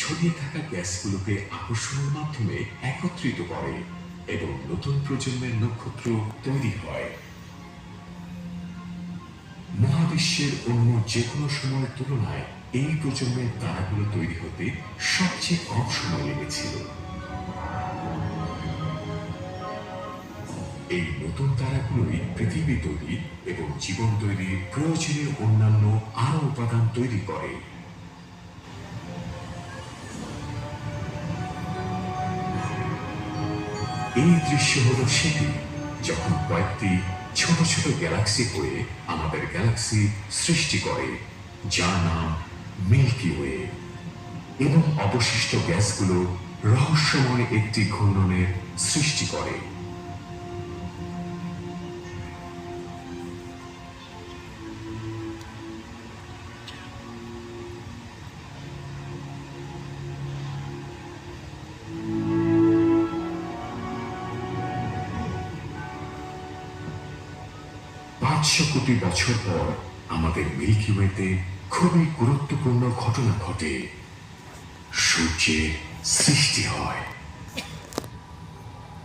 ছড়িয়ে থাকা গ্যাসগুলোকে আকর্ষণের মাধ্যমে একত্রিত করে এবং নতুন প্রজন্মের নক্ষত্র তৈরি হয়। মহাবিশ্বের অন্য যে কোনো সময়ের তুলনায় এই প্রজন্মের তারাগুলো তৈরি হতে সবচেয়ে কম সময় লেগেছিল। এই নতুন তারাগুলোই পৃথিবী তৈরি এবং জীবন তৈরির প্রয়োজনীয় অন্যান্য আরও উপাদান তৈরি করে। এই দৃশ্য হল সেটি, যখন কয়েকটি ছোট ছোট গ্যালাক্সি হয়ে আমাদের গ্যালাক্সি সৃষ্টি করে, যার নাম মিল্কি ওয়ে এবং অবশিষ্ট গ্যাসগুলো রহস্যময় একটি ঘূর্ণনের সৃষ্টি করে। পাঁচশো কোটি বছর পর আমাদের মিল্কি ওয়েতে খুবই গুরুত্বপূর্ণ ঘটনা ঘটে। সূর্যের সৃষ্টি হয়।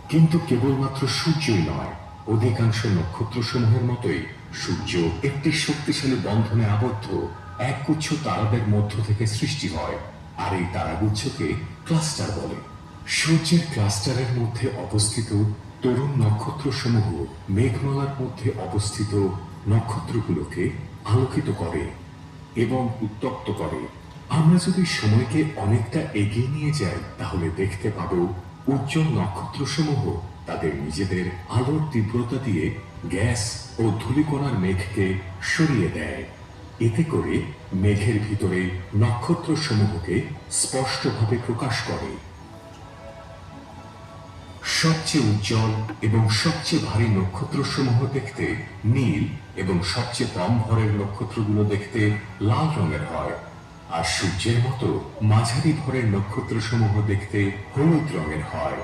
কিন্তু কেবলমাত্র সূর্যই নয়, অধিকাংশ নক্ষত্রসমূহের মতোই সূর্য একটি শক্তিশালী বন্ধনে আবদ্ধ, একগুচ্ছ তারাদের মধ্য থেকে সৃষ্টি হয়। আর এই তারাগুচ্ছকে ক্লাস্টার বলে। সূর্যের ক্লাস্টারের মধ্যে অবস্থিত তরুণ নক্ষত্রসমূহ মেঘমালার মধ্যে অবস্থিত নক্ষত্রগুলোকে আলোকিত করে এবং উত্তপ্ত করে। আমরা যদি সময়কে অনেকটা এগিয়ে নিয়ে যাই, তাহলে দেখতে পাব উজ্জ্বল নক্ষত্রসমূহ তাদের নিজেদের আলোর তীব্রতা দিয়ে গ্যাস ও ধূলিকণার মেঘকে সরিয়ে দেয়। এতে করে মেঘের ভিতরে নক্ষত্রসমূহকে স্পষ্টভাবে প্রকাশ করে। সবচেয়ে উজ্জ্বল এবং সবচেয়ে ভারী নক্ষত্রসমূহ দেখতে নীল এবং সবচেয়ে কম ভরের নক্ষত্রগুলো দেখতে লাল রঙের হয়। আর সূর্যের মতো মাঝারি ভরের নক্ষত্রসমূহ দেখতে হলুদ রঙের হয়।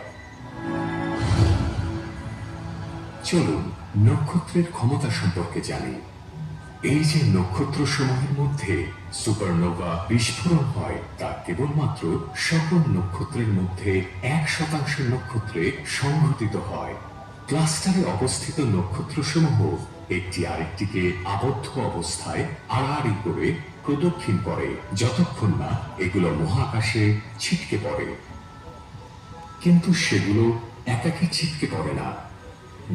চলুন নক্ষত্রের ক্ষমতা সম্পর্কে জানি। এই যে নক্ষত্র সমূহের মধ্যে সুপারনোভা বিস্ফোরণ হয়, তা কেবলমাত্র সকল নক্ষত্রের মধ্যে এক শতাংশ নক্ষত্রে সংঘটিত হয়। ক্লাস্টারে অবস্থিত নক্ষত্রসমূহ একটি আরেকটিকে আবদ্ধ অবস্থায় আড়াআড়ি করে প্রদক্ষিণ করে, যতক্ষণ না এগুলো মহাকাশে ছিটকে পড়ে। কিন্তু সেগুলো একাকি ছিটকে পড়ে না।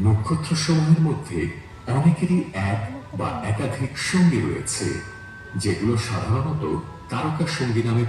নক্ষত্রসমূহের মধ্যে অনেকেরই এক বা একাধিক সঙ্গী রয়েছে যেগুলো সাধারণত তারকা সঙ্গী নামে